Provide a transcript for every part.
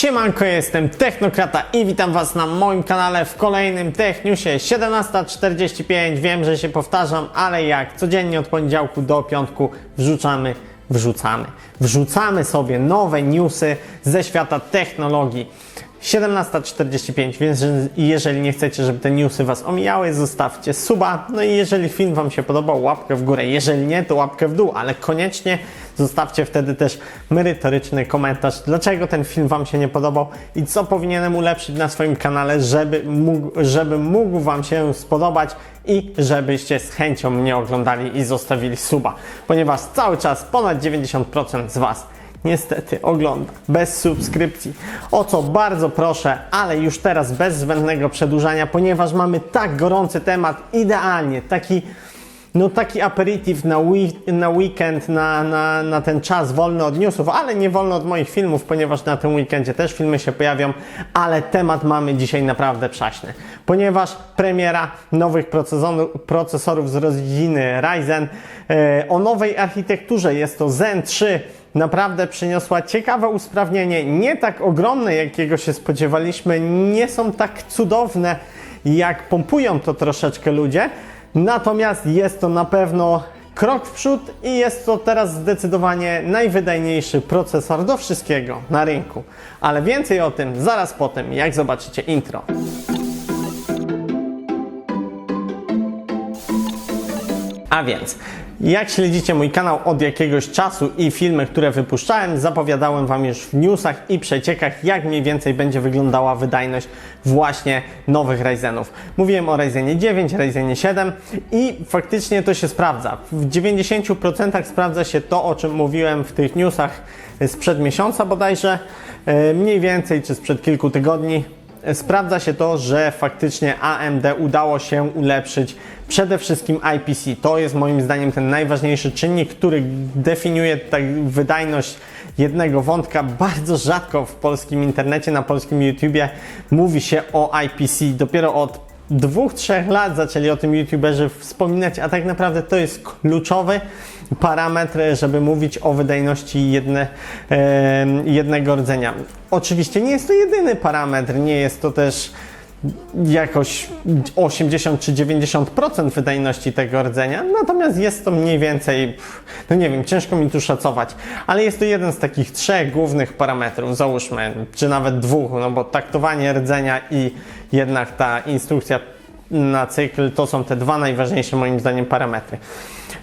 Siemanko, jestem Technokrata i witam Was na moim kanale w kolejnym Techniusie 17.45. Wiem, że się powtarzam, ale jak codziennie od poniedziałku do piątku wrzucamy, wrzucamy, wrzucamy sobie nowe newsy ze świata technologii. 17.45, więc jeżeli nie chcecie, żeby te newsy Was omijały, zostawcie suba. No i jeżeli film Wam się podobał, łapkę w górę. Jeżeli nie, to łapkę w dół, ale koniecznie zostawcie wtedy też merytoryczny komentarz, dlaczego ten film Wam się nie podobał i co powinienem ulepszyć na swoim kanale, żeby mógł, żeby mógł Wam się spodobać i żebyście z chęcią mnie oglądali i zostawili suba, ponieważ cały czas ponad 90% z Was niestety ogląda bez subskrypcji. O co bardzo proszę, ale już teraz bez zbędnego przedłużania, ponieważ mamy tak gorący temat, idealnie taki no taki aperitif na, na weekend, na, na, na ten czas wolny od newsów, ale nie wolno od moich filmów, ponieważ na tym weekendzie też filmy się pojawią, ale temat mamy dzisiaj naprawdę przaśny, ponieważ premiera nowych procesorów, z rodziny Ryzen e, o nowej architekturze, jest to Zen 3, naprawdę przyniosła ciekawe usprawnienie, nie tak ogromne, jakiego się spodziewaliśmy, nie są tak cudowne, jak pompują to troszeczkę ludzie, natomiast jest to na pewno krok w przód i jest to teraz zdecydowanie najwydajniejszy procesor do wszystkiego na rynku. Ale więcej o tym zaraz po tym, jak zobaczycie intro. A więc, jak śledzicie mój kanał od jakiegoś czasu i filmy, które wypuszczałem, zapowiadałem Wam już w newsach i przeciekach, jak mniej więcej będzie wyglądała wydajność właśnie nowych Ryzenów. Mówiłem o Ryzenie 9, Ryzenie 7 i faktycznie to się sprawdza. W 90% sprawdza się to, o czym mówiłem w tych newsach sprzed miesiąca bodajże, e, mniej więcej czy sprzed kilku tygodni sprawdza się to, że faktycznie AMD udało się ulepszyć przede wszystkim IPC. To jest moim zdaniem ten najważniejszy czynnik, który definiuje tak wydajność jednego wątka. Bardzo rzadko w polskim internecie, na polskim YouTubie mówi się o IPC. Dopiero od dwóch, trzech lat zaczęli o tym YouTuberzy wspominać, a tak naprawdę to jest kluczowy parametr, żeby mówić o wydajności jedne, jednego rdzenia. Oczywiście nie jest to jedyny parametr, nie jest to też jakoś 80 czy 90% wydajności tego rdzenia, natomiast jest to mniej więcej, no nie wiem, ciężko mi tu szacować, ale jest to jeden z takich trzech głównych parametrów, załóżmy, czy nawet dwóch, no bo taktowanie rdzenia i jednak ta instrukcja na cykl to są te dwa najważniejsze moim zdaniem parametry.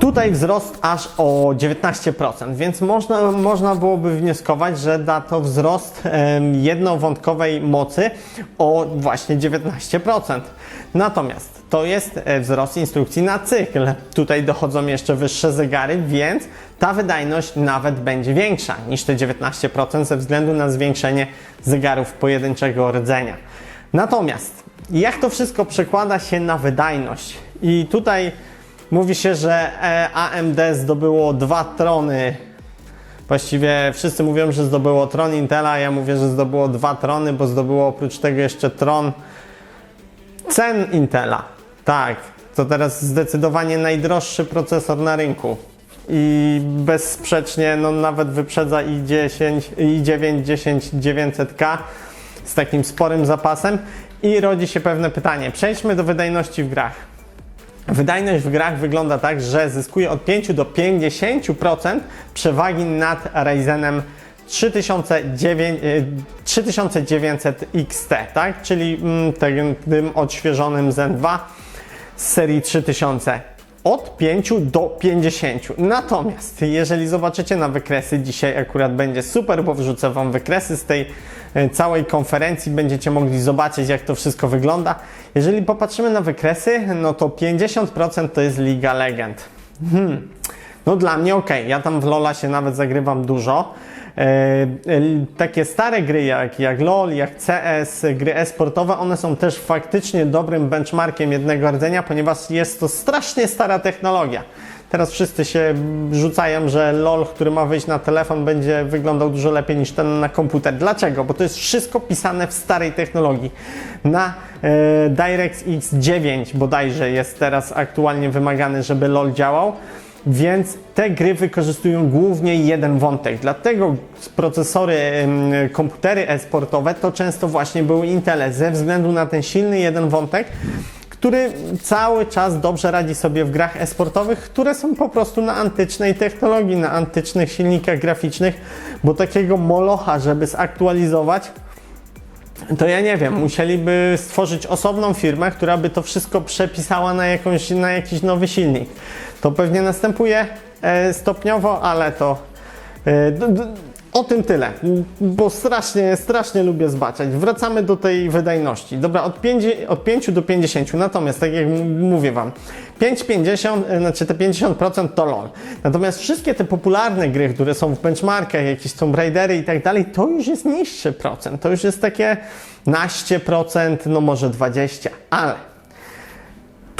Tutaj wzrost aż o 19%, więc można, można byłoby wnioskować, że da to wzrost jednowątkowej mocy o właśnie 19%. Natomiast to jest e, wzrost instrukcji na cykl. Tutaj dochodzą jeszcze wyższe zegary, więc ta wydajność nawet będzie większa niż te 19% ze względu na zwiększenie zegarów pojedynczego rdzenia. Natomiast jak to wszystko przekłada się na wydajność? I tutaj mówi się, że e, AMD zdobyło dwa trony. Właściwie wszyscy mówią, że zdobyło tron Intela, ja mówię, że zdobyło dwa trony, bo zdobyło oprócz tego jeszcze tron cen Intela. Tak, to teraz zdecydowanie najdroższy procesor na rynku. I bezsprzecznie no, nawet wyprzedza i10, i9 10900K z takim sporym zapasem. I rodzi się pewne pytanie. Przejdźmy do wydajności w grach. Wydajność w grach wygląda tak, że zyskuje od 5 do 50% przewagi nad Ryzenem 3900, e, 3900 XT, tak? czyli mm, tym odświeżonym Zen 2 z serii 3000 od 5 do 50. Natomiast jeżeli zobaczycie na wykresy, dzisiaj akurat będzie super, bo wrzucę Wam wykresy z tej e, całej konferencji, będziecie mogli zobaczyć jak to wszystko wygląda. Jeżeli popatrzymy na wykresy, no to 50% to jest Liga Legend. Hmm. No dla mnie ok, ja tam w Lola się nawet zagrywam dużo. E, e, takie stare gry jak, jak LOL, jak CS, gry e-sportowe, one są też faktycznie dobrym benchmarkiem jednego rdzenia, ponieważ jest to strasznie stara technologia. Teraz wszyscy się rzucają, że LOL, który ma wyjść na telefon, będzie wyglądał dużo lepiej niż ten na komputer. Dlaczego? Bo to jest wszystko pisane w starej technologii. Na e, DirectX 9 bodajże jest teraz aktualnie wymagany, żeby LOL działał. Więc te gry wykorzystują głównie jeden wątek. Dlatego procesory, komputery e-sportowe to często właśnie były Intele ze względu na ten silny jeden wątek, który cały czas dobrze radzi sobie w grach e-sportowych, które są po prostu na antycznej technologii, na antycznych silnikach graficznych, bo takiego molocha, żeby zaktualizować, to ja nie wiem, musieliby stworzyć osobną firmę, która by to wszystko przepisała na, jakąś, na jakiś nowy silnik. To pewnie następuje e, stopniowo, ale to e, o tym tyle, bo strasznie, strasznie lubię zbaczać. Wracamy do tej wydajności. Dobra, od 5, od 5 do 50, natomiast tak jak mówię Wam, 5,50, e, znaczy te 50% to LOL. Natomiast wszystkie te popularne gry, które są w benchmarkach, jakieś Tomb Raidery i tak dalej, to już jest niższy procent. To już jest takie naście procent, no może 20, ale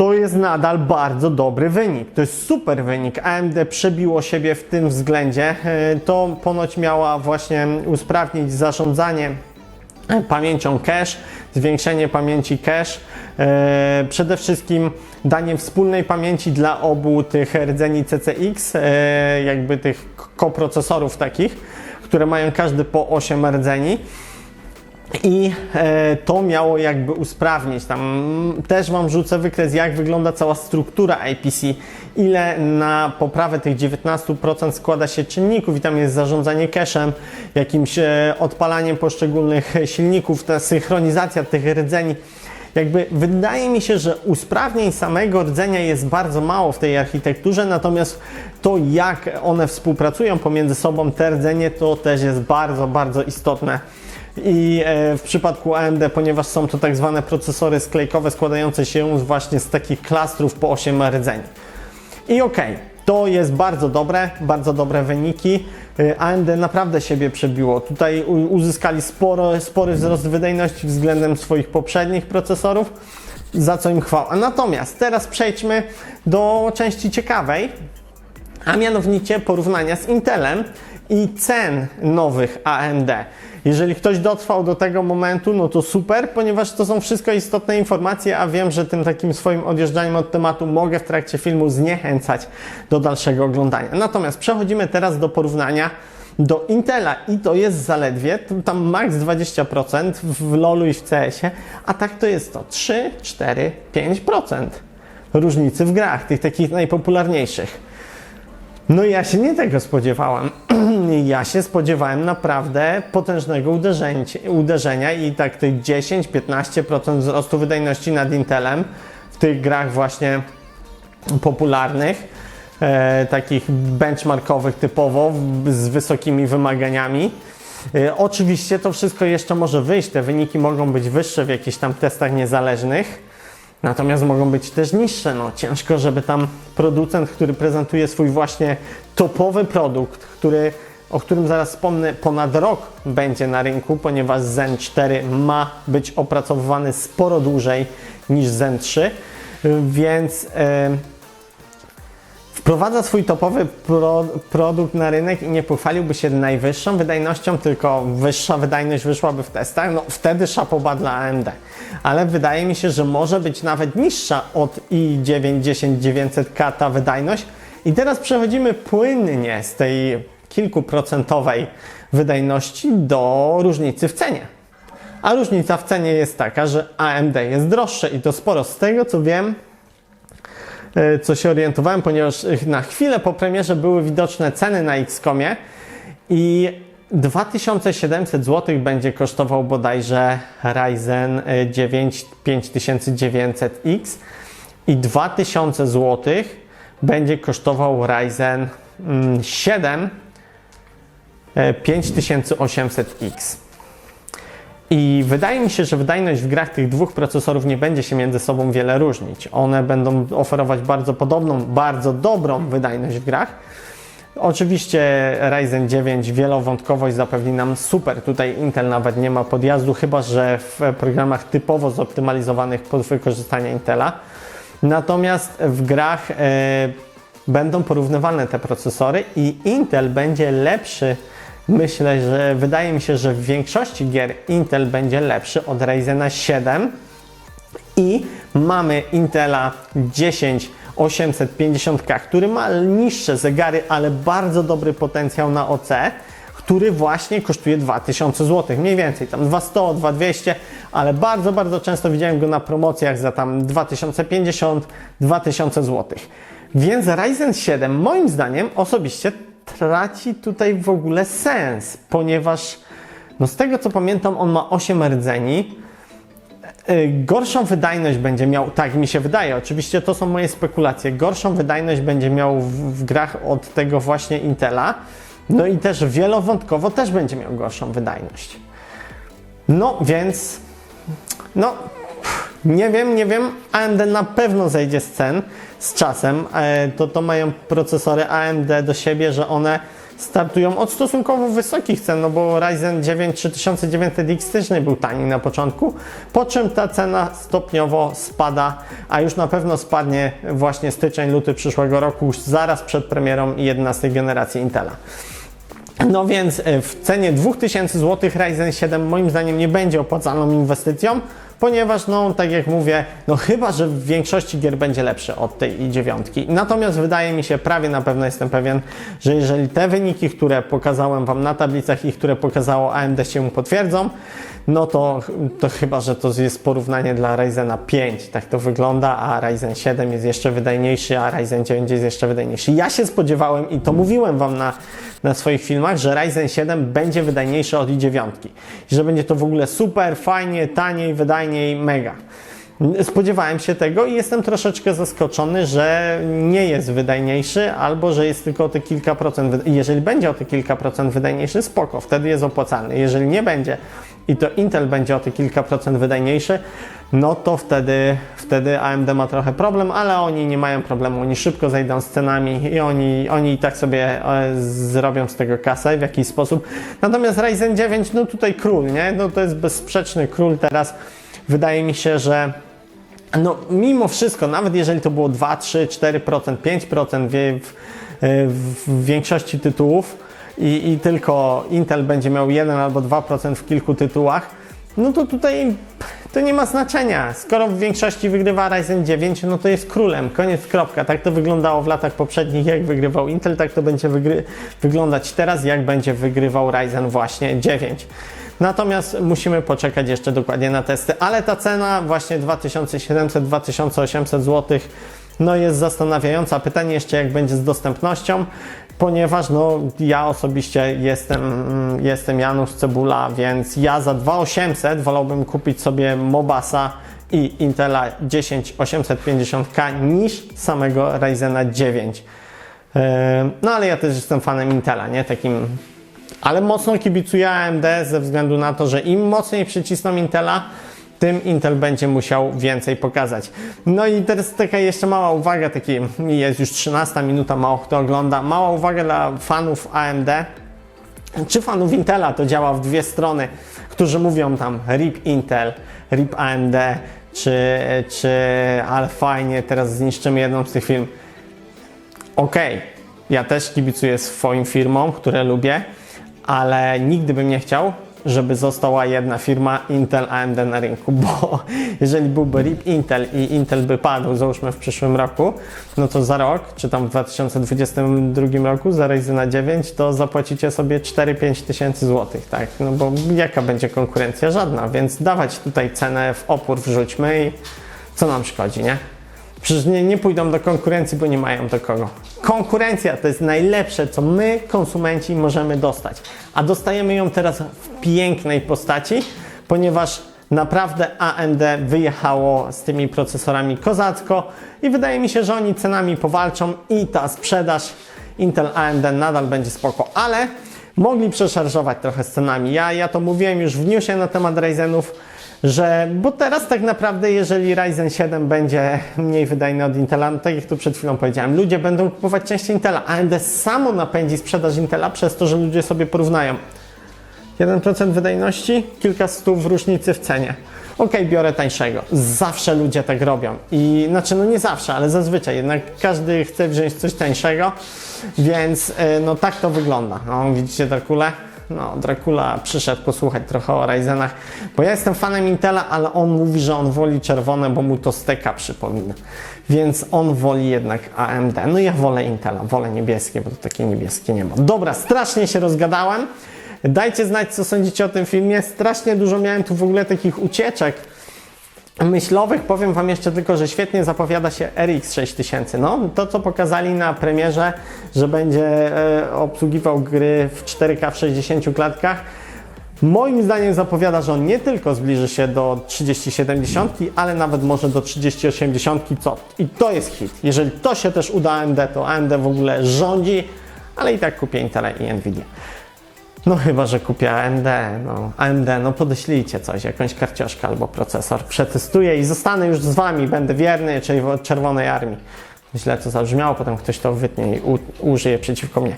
to jest nadal bardzo dobry wynik. To jest super wynik. AMD przebiło siebie w tym względzie. E, To ponoć miała właśnie usprawnić zarządzanie pamięcią cache, zwiększenie pamięci cache, przede wszystkim danie wspólnej pamięci dla obu tych rdzeni CCX, e, jakby tych koprocesorów takich, które mają każdy po 8 rdzeni. I e, to miało jakby usprawnić. Tam też Wam rzucę wykres, jak wygląda cała struktura IPC, ile na poprawę tych 19% składa się czynników i tam jest zarządzanie cache'em, jakimś e, odpalaniem poszczególnych silników, ta synchronizacja tych rdzeni. Jakby wydaje mi się, że usprawnień samego rdzenia jest bardzo mało w tej architekturze, natomiast to jak one współpracują pomiędzy sobą, te rdzenie, to też jest bardzo, bardzo istotne. I e, w przypadku AMD, ponieważ są to tak zwane procesory sklejkowe składające się właśnie z takich klastrów po 8 rdzeni. I okej, to jest bardzo dobre, bardzo dobre wyniki. Y, AMD naprawdę siebie przebiło. Tutaj uzyskali sporo, spory wzrost wydajności względem swoich poprzednich procesorów, za co im chwała. Natomiast teraz przejdźmy do części ciekawej, a mianowicie porównania z Intelem i cen nowych AMD. Jeżeli ktoś dotrwał do tego momentu, no to super, ponieważ to są wszystko istotne informacje, a wiem, że tym takim swoim odjeżdżaniem od tematu mogę w trakcie filmu zniechęcać do dalszego oglądania. Natomiast przechodzimy teraz do porównania do Intela i to jest zaledwie tam max 20% w LoLu i w CS-ie, a tak to jest to 3, 4, 5% różnicy w grach, tych takich najpopularniejszych. No ja się nie tego spodziewałem. Ja się spodziewałem naprawdę potężnego uderzenia, i tak tych 10-15% wzrostu wydajności nad Intelem w tych grach właśnie popularnych, e, takich benchmarkowych typowo, z wysokimi wymaganiami. E, oczywiście to wszystko jeszcze może wyjść, te wyniki mogą być wyższe w jakichś tam testach niezależnych, Natomiast mogą być też niższe. No, ciężko, żeby tam producent, który prezentuje swój właśnie topowy produkt, który, o którym zaraz wspomnę, ponad rok będzie na rynku, ponieważ Zen 4 ma być opracowywany sporo dłużej niż Zen 3, więc e, wprowadza swój topowy pro, produkt na rynek i nie pochwaliłby się najwyższą wydajnością, tylko wyższa wydajność wyszłaby w testach, no wtedy szapoba dla AMD. Ale wydaje mi się, że może być nawet niższa od i9 10900K ta wydajność. I teraz przechodzimy płynnie z tej kilkuprocentowej wydajności do różnicy w cenie. A różnica w cenie jest taka, że AMD jest droższe i to sporo. Z tego co wiem, co się orientowałem, ponieważ na chwilę po premierze były widoczne ceny na XCOMie i 2700 zł będzie kosztował bodajże Ryzen e, 9 5900X i 2000 zł będzie kosztował Ryzen mm, 7 e, 5800X. I wydaje mi się, że wydajność w grach tych dwóch procesorów nie będzie się między sobą wiele różnić. One będą oferować bardzo podobną, bardzo dobrą wydajność w grach. Oczywiście Ryzen 9 wielowątkowość zapewni nam super. Tutaj Intel nawet nie ma podjazdu, chyba że w programach typowo zoptymalizowanych pod wykorzystanie Intela. Natomiast w grach e, będą porównywalne te procesory i Intel będzie lepszy. Myślę, że wydaje mi się, że w większości gier Intel będzie lepszy od Ryzena 7 i mamy Intela 10 850K, który ma niższe zegary, ale bardzo dobry potencjał na OC, który właśnie kosztuje 2000 zł, mniej więcej tam 2100, 2200, ale bardzo, bardzo często widziałem go na promocjach za tam 2050, 2000 zł. Więc Ryzen 7 moim zdaniem osobiście traci tutaj w ogóle sens, ponieważ no z tego co pamiętam on ma 8 rdzeni, Y, Gorszą wydajność będzie miał, tak mi się wydaje, oczywiście to są moje spekulacje, gorszą wydajność będzie miał w, w grach od tego właśnie Intela, no i też wielowątkowo też będzie miał gorszą wydajność. No więc, no nie wiem, nie wiem, AMD na pewno zejdzie z cen z czasem, e, to, to mają procesory AMD do siebie, że one startują od stosunkowo wysokich cen, no bo Ryzen 9 3900X też nie był tani na początku, po czym ta cena stopniowo spada, a już na pewno spadnie właśnie styczeń, luty przyszłego roku, już zaraz przed premierą 11 generacji Intela. No więc e, w cenie 2000 zł Ryzen 7 moim zdaniem nie będzie opłacalną inwestycją, ponieważ no tak jak mówię, no chyba, że w większości gier będzie lepszy od tej i9. Natomiast wydaje mi się, prawie na pewno jestem pewien, że jeżeli te wyniki, które pokazałem Wam na tablicach i które pokazało AMD się potwierdzą, no to, to chyba, że to jest porównanie dla Ryzena 5, tak to wygląda, a Ryzen 7 jest jeszcze wydajniejszy, a Ryzen 9 jest jeszcze wydajniejszy. Ja się spodziewałem i to mówiłem Wam na, na swoich filmach, że Ryzen 7 będzie wydajniejszy od i9, I że będzie to w ogóle super, fajnie, taniej, wydajniej, mega. Spodziewałem się tego i jestem troszeczkę zaskoczony, że nie jest wydajniejszy, albo że jest tylko o te kilka procent. Jeżeli będzie o te kilka procent wydajniejszy, spoko, wtedy jest opłacalny. Jeżeli nie będzie i to Intel będzie o te kilka procent wydajniejszy, no to wtedy, wtedy AMD ma trochę problem, ale oni nie mają problemu. Oni szybko zejdą z cenami i oni, oni i tak sobie e, zrobią z tego kasę w jakiś sposób. Natomiast Ryzen 9, no tutaj król, nie? No to jest bezsprzeczny król teraz. Wydaje mi się, że no, mimo wszystko, nawet jeżeli to było 2, 3, 4%, 5% w, w, większości tytułów i, i tylko Intel będzie miał 1 albo 2% w kilku tytułach, no to tutaj to nie ma znaczenia. Skoro w większości wygrywa Ryzen 9, no to jest królem, koniec, kropka. Tak to wyglądało w latach poprzednich, jak wygrywał Intel, tak to będzie wyglądać teraz, jak będzie wygrywał Ryzen właśnie 9. Natomiast musimy poczekać jeszcze dokładnie na testy, ale ta cena właśnie 2700-2800 zł no jest zastanawiająca. Pytanie jeszcze jak będzie z dostępnością, ponieważ no ja osobiście jestem, jestem Janusz Cebula, więc ja za 2800 wolałbym kupić sobie Mobasa i Intela 10850K niż samego Ryzena 9. Yy, No ale ja też jestem fanem Intela, nie? Takim ale mocno kibicuję AMD ze względu na to, że im mocniej przycisną Intela, tym Intel będzie musiał więcej pokazać. No i teraz taka jeszcze mała uwaga, taki jest już 13 minuta, mało kto ogląda. Mała uwaga dla fanów AMD, czy fanów Intela, to działa w dwie strony, którzy mówią tam RIP Intel, RIP AMD, czy, czy ale fajnie, teraz zniszczymy jedną z tych firm. Okej, ja też kibicuję swoim firmom, które lubię, ale nigdy bym nie chciał, żeby została jedna firma Intel AMD na rynku, bo jeżeli byłby RIP Intel i Intel by padł, załóżmy w przyszłym roku, no to za rok, czy tam w 2022 roku za Ryzena 9, to zapłacicie sobie 4-5 tysięcy złotych, tak? No bo jaka będzie konkurencja? Żadna, więc dawać tutaj cenę w opór wrzućmy i co nam szkodzi, nie? Przecież nie, nie pójdą do konkurencji, bo nie mają do kogo. Konkurencja to jest najlepsze, co my, konsumenci, możemy dostać. A dostajemy ją teraz w pięknej postaci, ponieważ naprawdę AMD wyjechało z tymi procesorami kozacko i wydaje mi się, że oni cenami powalczą i ta sprzedaż Intel AMD nadal będzie spoko, ale mogli przeszarżować trochę z cenami. Ja, ja to mówiłem już w newsie na temat Ryzenów, że, bo teraz tak naprawdę, jeżeli Ryzen 7 będzie mniej wydajny od Intela, no tak jak tu przed chwilą powiedziałem, ludzie będą kupować częściej Intela. AMD samo napędzi sprzedaż Intela przez to, że ludzie sobie porównają. 1% wydajności, kilka stów różnicy w cenie. Ok, biorę tańszego. Zawsze ludzie tak robią. I znaczy, no nie zawsze, ale zazwyczaj. Jednak każdy chce wziąć coś tańszego, więc yy, no tak to wygląda. Widzicie tę kulę? No, Dracula przyszedł posłuchać trochę o Ryzenach, bo ja jestem fanem Intela, ale on mówi, że on woli czerwone, bo mu to steka przypomina. Więc on woli jednak AMD. No ja wolę Intela, wolę niebieskie, bo to takie niebieskie nie ma. Dobra, strasznie się rozgadałem. Dajcie znać, co sądzicie o tym filmie. Strasznie dużo miałem tu w ogóle takich ucieczek myślowych. Powiem Wam jeszcze tylko, że świetnie zapowiada się RX 6000. No, to co pokazali na premierze, że będzie e, obsługiwał gry w 4K w 60 klatkach. Moim zdaniem zapowiada, że on nie tylko zbliży się do 3070, ale nawet może do 3080, co i to jest hit. Jeżeli to się też uda AMD, to AMD w ogóle rządzi, ale i tak kupię Intela i Nvidia. No chyba, że kupię AMD, no AMD, no podeślijcie coś, jakąś karcioszkę albo procesor, przetestuję i zostanę już z Wami, będę wierny czerwo- Czerwonej Armii. Źle to zabrzmiało, potem ktoś to wytnie i użyje przeciwko mnie.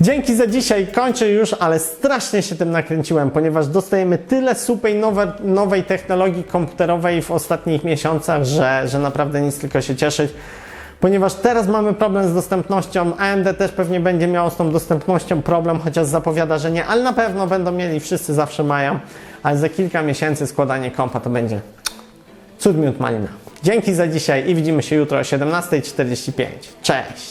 Dzięki za dzisiaj, kończę już, ale strasznie się tym nakręciłem, ponieważ dostajemy tyle super nowe, nowej technologii komputerowej w ostatnich miesiącach, że, że naprawdę nic tylko się cieszyć ponieważ teraz mamy problem z dostępnością. AMD też pewnie będzie miało z tą dostępnością problem, chociaż zapowiada, że nie, ale na pewno będą mieli, wszyscy zawsze mają. Ale za kilka miesięcy składanie kompa to będzie cud miód malina. Dzięki za dzisiaj i widzimy się jutro o 17.45. Cześć!